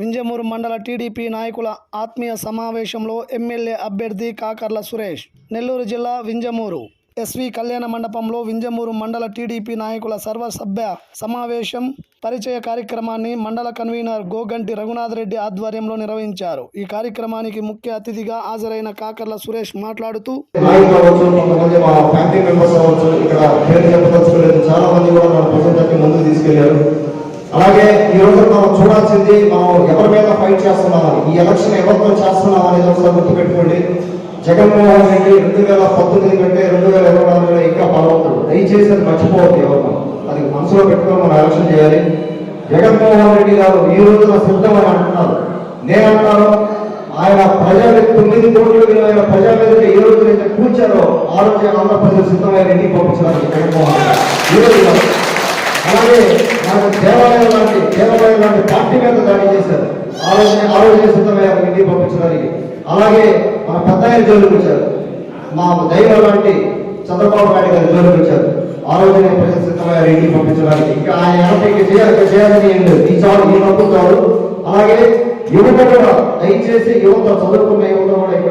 వింజమూరు మండల టీడీపీ నాయకుల ఆత్మీయ సమావేశంలో ఎమ్మెల్యే అభ్యర్థి కాకర్ల సురేష్. నెల్లూరు జిల్లా వింజమూరు ఎస్వి కళ్యాణ మండపంలో వింజమూరు మండల టీడీపీ నాయకుల సర్వసభ్య సమావేశం పరిచయ కార్యక్రమాన్ని మండల కన్వీనర్ గోగంటి రఘునాథ్ రెడ్డి ఆధ్వర్యంలో నిర్వహించారు. ఈ కార్యక్రమానికి ముఖ్య అతిథిగా హాజరైన కాకర్ల సురేష్ మాట్లాడుతూ చాలా మంది కూడా అలాగే ఈ రోజు మనం చూడాల్సింది మనం ఎవరి మీద ఫైట్ చేస్తున్నామని ఈ ఎలక్షన్ ఎవరితో చేస్తున్నాం అనేది ఒకసారి గుర్తుపెట్టుకోండి. జగన్మోహన్ రెడ్డి రెండు వేల పంతొమ్మిది కంటే రెండు వేల ఇరవై నాలుగులో ఇంకా బలవంతుడు. దయచేసి అది మర్చిపోవద్దు ఎవరు అది మనసులో పెట్టుకొని మనం ఎలక్షన్ చేయాలి. జగన్మోహన్ రెడ్డి గారు ఈ రోజున సిద్ధమని అంటున్నారు. నేనంటాను ఆయన ప్రజలు తొమ్మిది కోట్ల విలువైన ప్రజల మీద ఏ రోజు అయితే కూర్చారో ఆ రోజు ఆంధ్రప్రదేశ్ సిద్ధమైన ఎన్ని పంపించడానికి జగన్మోహన్ రెడ్డి ఈ రోజు అలాగే మనకు దేవాలయం లాంటి దేవాలయం లాంటి పార్టీ మీద దాడి చేశారు. ఆలోచన ఆలోచన ఆ రోజు సిద్ధమయ్యారు ఇంటికి పంపించడానికి. అలాగే మన పెద్ద జోలికి వచ్చారు. మా దైవం లాంటి చంద్రబాబు నాయుడు గారు జోలికి వచ్చారు. ఆలోచన రోజునే ఇంటికి పంపించడానికి. ఇంకా ఆయన ఎవరికి చేయాలి చేయాలని ఈ చాలు ఈ నొప్పుతాడు అలాగే యువత కూడా దయచేసి యువత చదువుకున్న యువత కూడా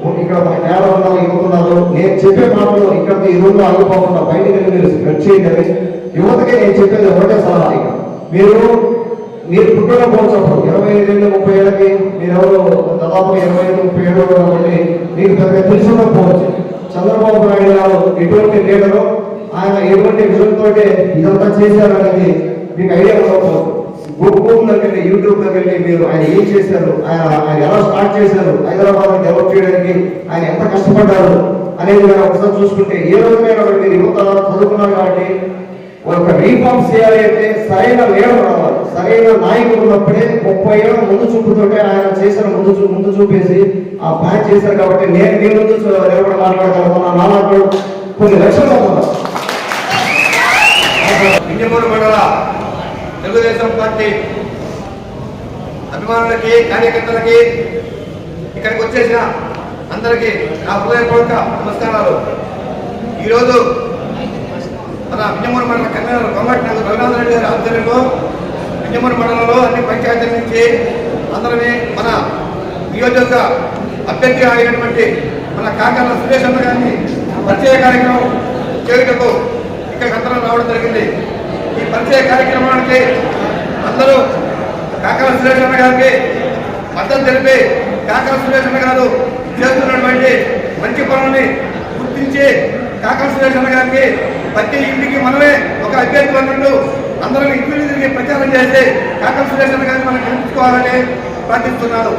ఇక్కడ ఇక్కడ మన నేల ఉన్నా యువత నేను చెప్పే మాటలు ఇక్కడ ఈ రూమ్లో ఆగిపోకుండా బయటికి వెళ్ళి మీరు స్ప్రెడ్ చేయండి. యువతకి నేను చెప్పేది ఒకటే సలహా ఇక. మీరు మీరు పుట్టిన పోల్చప్పుడు ఇరవై ఐదు ముప్పై ఏళ్ళకి మీరు ఎవరు దాదాపు ఇరవై ఐదు ముప్పై ఏడు కాబట్టి మీకు పెద్దగా పోవచ్చు చంద్రబాబు నాయుడు గారు ఎటువంటి లీడరు ఆయన ఎటువంటి విజన్ ఇదంతా చేశారు అనేది మీకు ఐడియా ఉండకపోవచ్చు. గూగుల్లోకి వెళ్ళి యూట్యూబ్లోకి వెళ్ళి మీరు ఆయన ఏం చేశారు? ఆయన ఆయన ఎలా స్టార్ట్ చేశారు? హైదరాబాద్ డెవలప్ చేయడానికి ఆయన ఎంత కష్టపడ్డారు అనేది మీరు ఒకసారి చూసుకుంటే ఏ రోజునైనా మీరు యువత చదువుకున్నారు కాబట్టి ఒక రీఫార్మ్స్ చేయాలి అంటే సరైన లీడర్ రావాలి సరైన నాయకుడు ఉన్నప్పుడే ముప్పై ఏళ్ళ ముందు చూపుతుంటే ఆయన చేసిన ముందు చూ ముందు చూపేసి ఆ ప్లాన్ చేశారు కాబట్టి నేను మీ ముందు ఎవరు మాట్లాడగలను నా నాకు కొన్ని లక్షలు అవుతున్నారు మండల తెలుగుదేశం పార్టీ అభిమానులకి కార్యకర్తలకి ఇక్కడికి వచ్చేసిన అందరికీ నా హృదయపూర్వక నమస్కారాలు. ఈరోజు మన విజయమూరు మండల కన్వీనర్ కొమ్మటి రఘునాథ్ రెడ్డి గారి ఆధ్వర్యంలో విజయమూరు మండలంలో అన్ని పంచాయతీల నుంచి అందరినీ మన నియోజక అభ్యర్థి అయినటువంటి మన కాకర్ల సురేష్ అన్న గారిని పరిచయ కార్యక్రమం చేయుటకు ఇక్కడికి అందరం రావడం జరిగింది. వచ్చే కార్యక్రమానికి అందరూ కాకర సురేష్ అన్న గారికి మద్దతు తెలిపి కాకర సురేష్ అన్న గారు చేస్తున్నటువంటి మంచి పనులని గుర్తించి కాకర సురేష్ అన్న గారికి ప్రతి ఇంటికి మనమే ఒక అభ్యర్థి అన్నట్టు అందరం ఇంటి తిరిగి ప్రచారం చేసి కాకర సురేష్ అన్న గారిని మనం గెలుపుకోవాలని ప్రార్థిస్తున్నారు